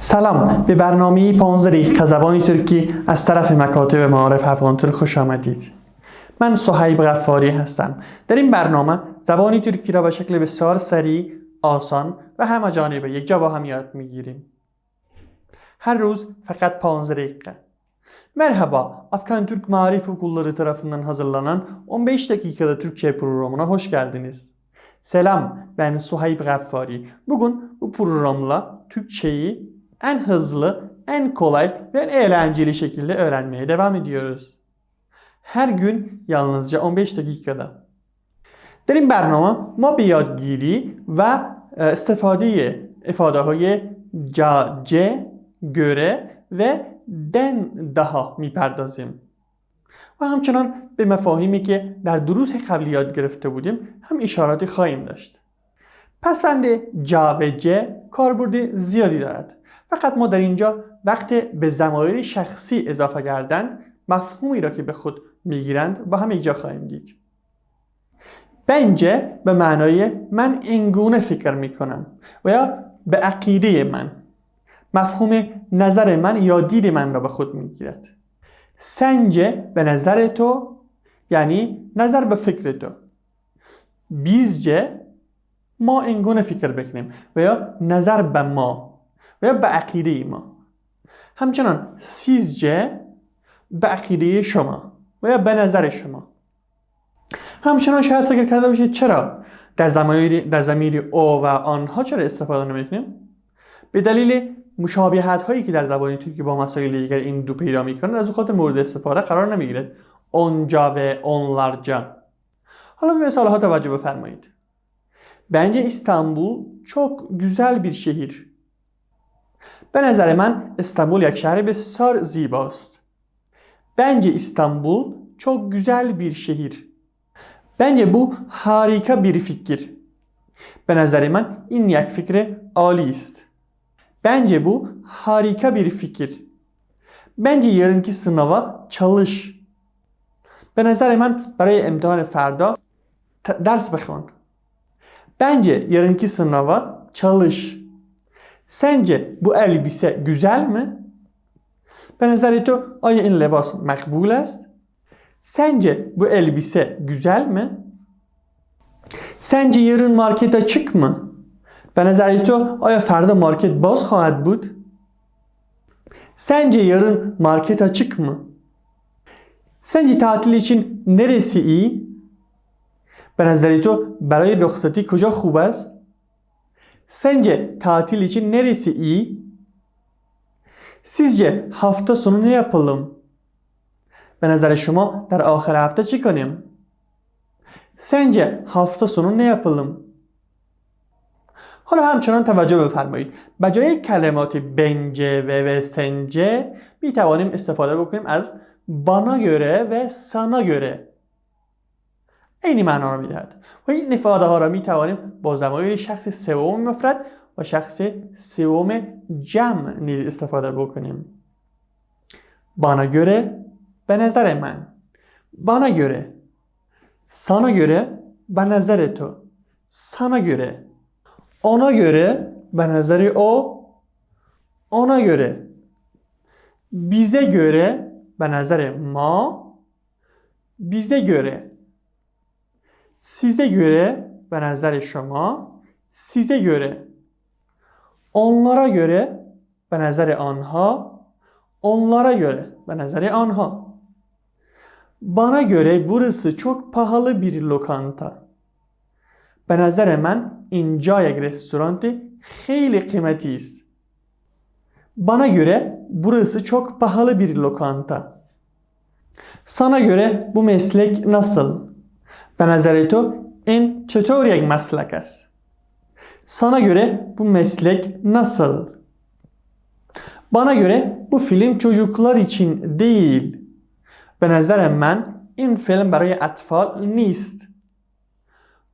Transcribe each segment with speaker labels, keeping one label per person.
Speaker 1: سلام به برنامه 15 دقیقه زبان ترکی از طرف مکاتب معارف افغان ترک خوش آمدید من صهیب غفاری هستم در این برنامه زبان ترکی را به شکل بسیار سریع آسان و همه جانبه یک جا با هم یاد می‌گیریم her روز فقط 15 dakika. Merhaba, Afgan Türk Marif Okulları tarafından hazırlanan 15 dakikada Türkçe programına hoş geldiniz. Selam, ben Suhayb Gaffari. Bugün bu programla Türkçeyi en hızlı, en kolay ve en eğlenceli şekilde öğrenmeye devam ediyoruz. Her gün yalnızca 15 dakikada. در این برنامه ما به یادگیری و استفاده ifade های جا، جه، göre و دن daha می‌پردازیم و همچنان به مفاهیمی که در دروس قبلی یاد گرفته بودیم هم اشاراتی خواهیم داشت پسوند جا و جه کاربرد زیادی دارد فقط ما در اینجا وقت به زمایر شخصی اضافه کردن مفهومی را که به خود می‌گیرند با هم یک جا خواهیم دید. بنجه به معنای من اینگونه فکر می‌کنم و یا به عقیده من مفهوم نظر من یا دید من را به خود می‌گیرد. سنجه به نظر تو یعنی نظر به فکر تو. بیزجه ما اینگونه فکر بکنیم و یا نظر به ما. و به عقیده ما. همچنان سیزجه به عقیده شما و یا به نظر شما. همچنان شاید فکر کرده باشید چرا در زمیر در زمیر او و آنها چرا استفاده نمی‌کنیم؟ به دلیل مشابهت هایی که در زبان ترکی با مسائل دیگر این دو پیدا می‌کنند از خاطر مورد استفاده قرار نمی‌گیرد. اونجا و اونlarca حالا به مثال ها توجه بفرمایید. Bence İstanbul çok güzel bir şehir. به نظر من استانبول یک شهر بسیار زیباست. Bence İstanbul çok güzel bir şehir. Bence bu harika bir fikir. به نظر من این یک فکر عالی است. Bence bu harika bir fikir. Bence yarınki sınava çalış. به نظر من برای امتحان فردا درس بخوان. Bence yarınki sınava çalış. Sence bu elbise güzel mi? به نظر تو آیا این لباس مقبول است؟ Sence bu elbise güzel mi? Sence yarın market açık mı? به نظر تو آیا فردا مارکت باز خواهد بود؟ Sence yarın market açık mı? Sence tatil için neresi iyi? به نظر تو برای رخصتی کجا خوب است؟ Sence tatil için neresi iyi? Sizce hafta sonu ne yapalım? به نظر شما در آخر هفته چی کنیم؟ Hafta sonu ne yapalım? حالا همچنان توجه بفرمایید به جای کلمات بنجه و وسنجه می توانیم استفاده بکنیم از بانا göre و سانا göre عینی معنا را میدهد و این افاده ها را می توانیم با زمایر شخص سوم مفرد و شخص سوم جمع نیز استفاده بکنیم bana göre به نظر من bana göre sana göre به نظر تو sana göre ona göre به نظر o ona göre bize göre به نظر ما bize göre size göre ve nəzər size göre, onlara göre ve anha, onlara göre ve anha. Bana göre burası çok pahalı bir lokanta. Ve nəzər mən inca yek restoranı xeyli qiymətli. Bana göre burası çok pahalı bir lokanta. Sana göre bu meslek nasıl? به نظر تو این چطور یک مسلک است sana göre bu meslek nasıl bana göre bu film çocuklar için değil به نظر من این فیلم برای اطفال نیست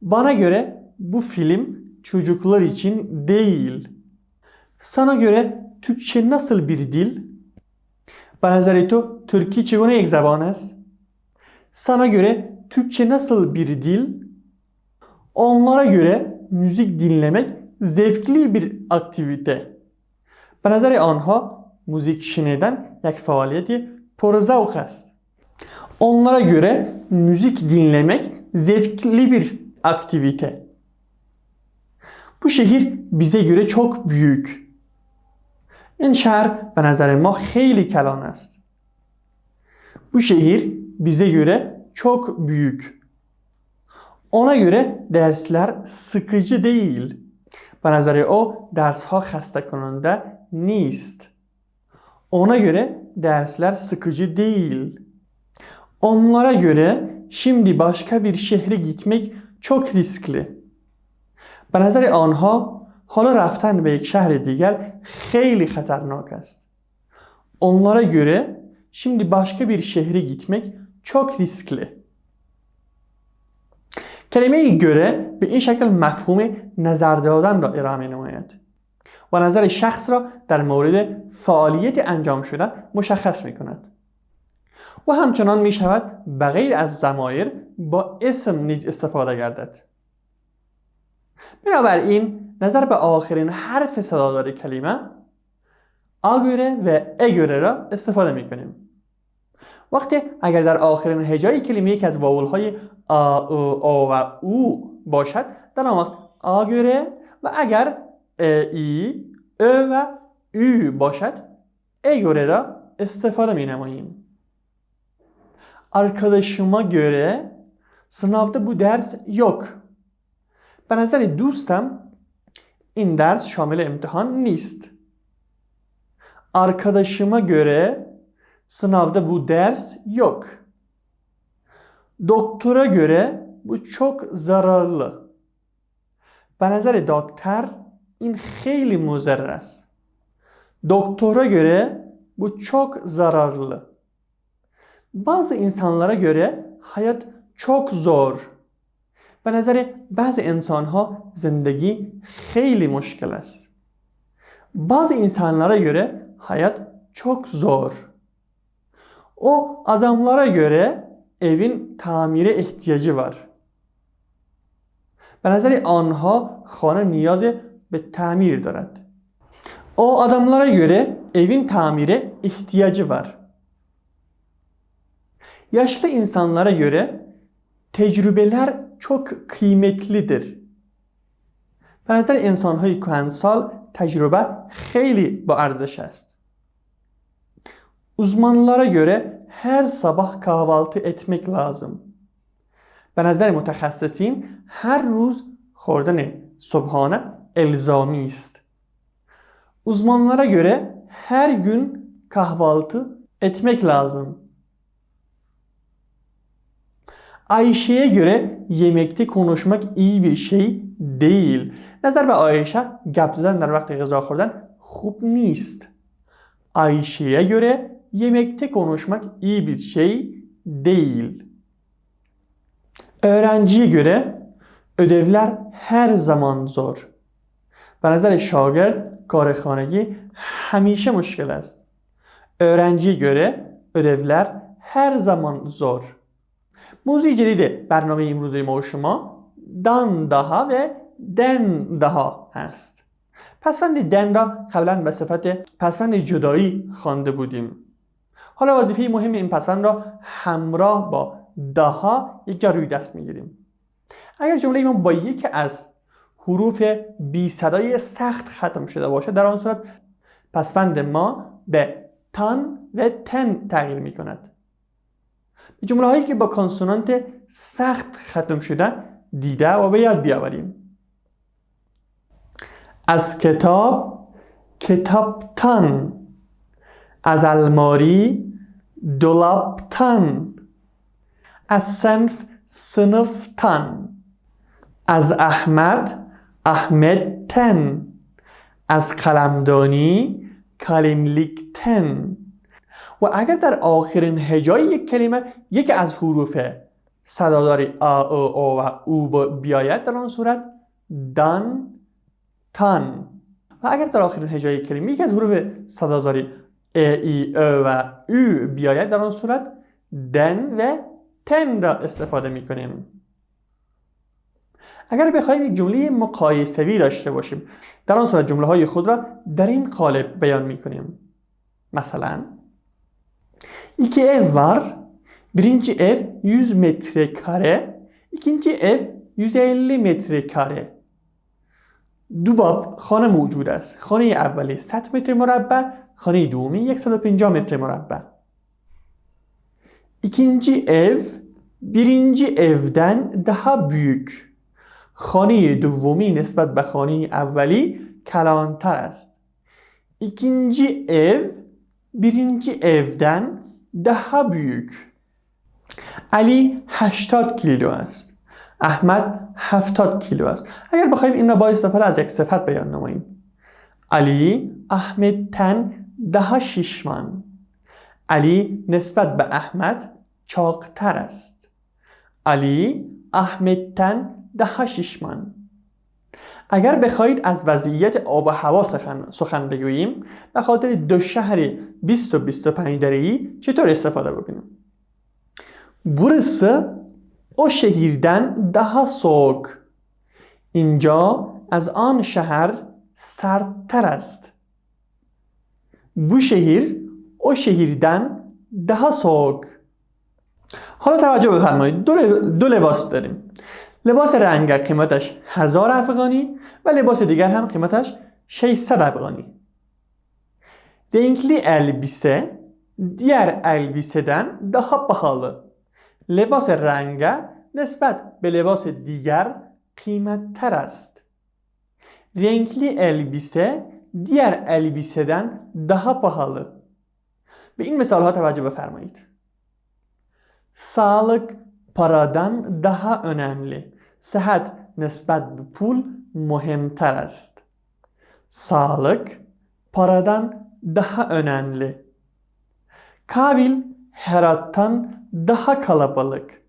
Speaker 1: bana göre bu film çocuklar için değil. Sana göre Türkçe nasıl bir dil? به نظر تو ترکی چگونه یک زبان است؟ Sana göre Türkçe nasıl bir dil? Onlara göre müzik dinlemek zevkli bir aktivite. به نظر آنها موزیک شنیدن یک فعالیت پرزوق است onlara göre müzik dinlemek zevkli bir aktivite. Bu şehir bize göre çok büyük. این شهر به نظر ما خیلی کلان است. Bu şehir bize göre çok büyük. Ona göre dersler sıkıcı değil. به نظر o dersha خسته کننده نیست. Ona göre dersler sıkıcı değil. Onlara göre şimdi başka bir şehre gitmek çok riskli. به نظر آنها حالا رفتن به یک شهر دیگر خیلی خطرناک است. Onlara göre şimdi başka bir şehre gitmek çok riskli. کلمه göre به این شکل مفهوم نظر دادن را ارائه می نماید و نظر شخص را در مورد فعالیت انجام شده مشخص می کند و همچنان می شود بغیر از زمایر با اسم نیز استفاده گردد بنابراین نظر به آخرین حرف صدادار کلمه آگوره و اگوره را استفاده می کنیم وقتی اگر در آخرین هجای کلمه یک از واول های آ او و او باشد در آن وقت آگوره و اگر ای ا و او باشد اگوره را استفاده می نماییم Arkadaşıma göre sınavda bu ders yok. به نظر دوستم این درس شامل امتحان نیست. Arkadaşıma göre sınavda bu ders yok. Doktora göre bu çok zararlı. به نظر دکتر این خیلی مضر است. Doktora göre bu çok zararlı. Bazı insanlara göre hayat çok zor. به نظر بعض انسان ها زندگی خیلی مشکل است. bazı insanlara göre hayat çok zor. O adamlara göre evin tamire ihtiyacı var. به نظر آنها خانه نیاز به تعمیر دارد. O adamlara göre evin tamire ihtiyacı var. Yaşlı insanlara göre tecrübeler çok kıymetlidir. به نظر انسانهای کهنسال تجربه خیلی با ارزش است. Uzmanlara göre her sabah kahvaltı etmek lazım. به نظر متخصصین هر روز خوردن صبحانه elzami است. Uzmanlara göre her gün kahvaltı etmek lazım. Ayşe'ye göre yemekte konuşmak iyi bir şey değil. نظر به آیشه گپ زدن در وقت غذا خوردن خوب نیست. Ayşe'ye göre yemekte konuşmak iyi bir şey değil. Öğrenciye göre ödevler her zaman zor. به نظر شاگرد کار خانگی همیشه مشکل است. öğrenciye göre ödevler her zaman zor. موضوع جدید برنامه امروزه ما و شما دان داها و دن داها است پسفند دن را قبلا به صفت پسفند جدایی خوانده بودیم حالا وظیفه مهم این پسفند را همراه با داها یک جا روی دست می‌گیریم. اگر جمله ما با یکی از حروف بی صدای سخت ختم شده باشه در آن صورت پسفند ما به تان و تن تغییر می کند جمله هایی که با کانسونانت سخت ختم شدن دیده و به یاد بیاوریم. از کتاب کتابتان. از الماری دولابتان از سنف سنفتان از احمد احمدتن از قلمدانی کلملیکتن. و اگر در آخرین هجای یک کلمه یکی از حروف صدادار آ او او و او بیاید در آن صورت دان تان و اگر در آخرین هجای کلمه یکی از حروف صداداری ا ای او و او بیاید در آن صورت دن و تن را استفاده می کنیم اگر بخوایم یک جمله مقایسوی داشته باشیم در آن صورت جمله های خود را در این قالب بیان می کنیم مثلا iki ev var. Birinci ev 100 metrekare. ikinci ev 150 metrekare. دوباب خانه موجود است خانه اولی 100 متر مربع خانه دومی 150 متر مربع. ikinci ev birinci evden daha büyük خانه دومی نسبت به خانه اولی کلانتر است. ikinci ev birinci evden daha büyük علی 80 کیلو است. احمد 70 کیلو است. اگر بخوایم این را با استفاده از یک صفت بیان نماییم. علی احمد تن ده شیشمان علی نسبت به احمد چاقتر است علی احمد تن ده شیشمان اگر بخواهید از وضعیت آب و هوا سخن, سخن بگوییم به خاطر دو شهر 20 و 25 درجه چطور استفاده بکنیم Burası o şehirden daha soğuk. اینجا از آن شهر سردتر است. Bu şehir o şehirden daha soğuk. حالا توجه بفرمایید دو, لباس داریم لباس رنگک قیمتش هزار افغانی و لباس دیگر هم قیمتش 600 افغانی renkli elbise diğer elbiseden daha pahalı لباس رنگه نسبت به لباس دیگر قیمتتر است. renkli elbise diğer elbiseden daha pahalı. به این مثال ها توجه بفرمایید. Sağlık paradan daha önemli. Sıhhat نسبت به pul muhimter است. Sağlık paradan daha önemli. Kabil Herat'tan daha kalabalık.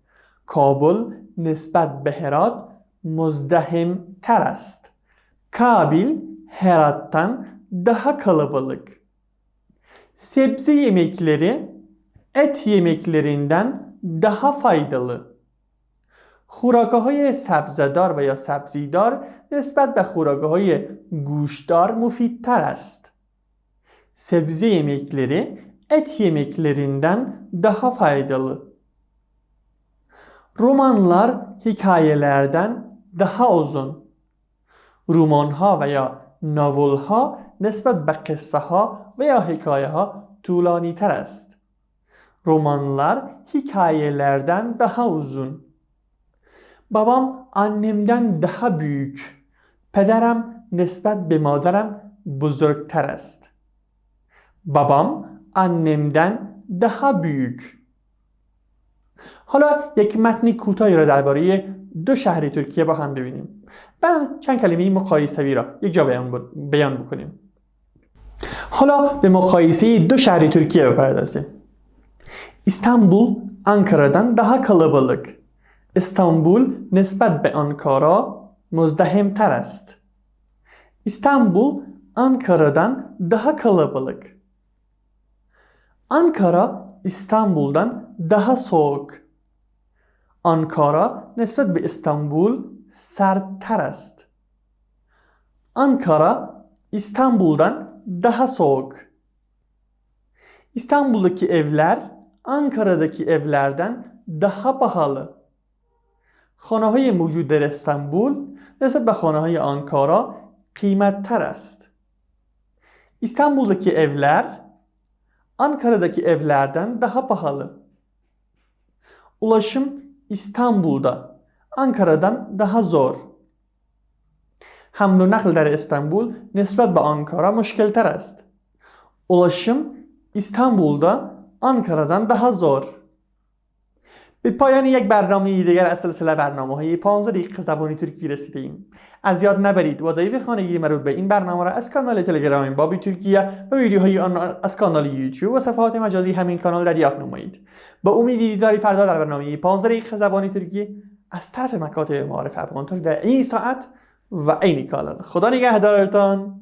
Speaker 1: Kabul nisbet به Herat muzdahim ter است. Kabil Herat'tan daha kalabalık. Sebze yemekleri et yemeklerinden daha faydalı. خوراکه های سبزدار و یا سبزیدار نسبت به خوراکه های گوشدار مفیدتر است. Sebze yemekleri et yemeklerinden daha faydalı. Romanlar hikayelerden daha uzun. Romanha veya novelha نسبت به قصه ها و یا حکایه ها طولانی تر است. Romanlar hikayelerden daha uzun. Babam annemden daha büyük. Pederem نسبت به مادرم بزرگتر است. Babam annemden daha büyük. حالا یک متنی کوتاهی را درباره دو شهر ترکیه با هم ببینیم. بعد چند کلمه این مقایسه را یک جا بیان بکنیم. حالا به مقایسه دو شهر ترکیه بپردازیم. استانبول آنکارا دان ده کالابلق استانبول نسبت به آنکارا مزدهم تر است. استانبول آنکارا دان ده کالابلق انکارا استانبول دان ده سوک Ankara nisbet به İstanbul sertter است. Ankara İstanbul'dan daha soğuk. İstanbul'daki evler Ankara'daki evlerden daha pahalı. خانه های موجود در استانبول نسبت به خانه های آنکارا قیمتتر است. İstanbul'daki evler Ankara'daki evlerden daha pahalı. Ulaşım İstanbul'da Ankara'dan daha zor. حمل و نقل در استانبول نسبت به آنکارا مشکلتر است. ulaşım İstanbul'da Ankara'dan daha zor. به پایان یک برنامه دیگر از سلسله برنامه های 15 دقیقه زبانی ترکی رسیده ایم از یاد نبرید وظایف خانگی مربوط به این برنامه را از کانال تلگرام بابی ترکیه و ویدیوهای آن از کانال یوتیوب و صفحات مجازی همین کانال دریافت نمایید. با امید دیداری فردا در برنامه 15 دقیقه زبانی ترکی از طرف مکاتب معارف افغان در این ساعت و عین کانال خدا نگهدارتان.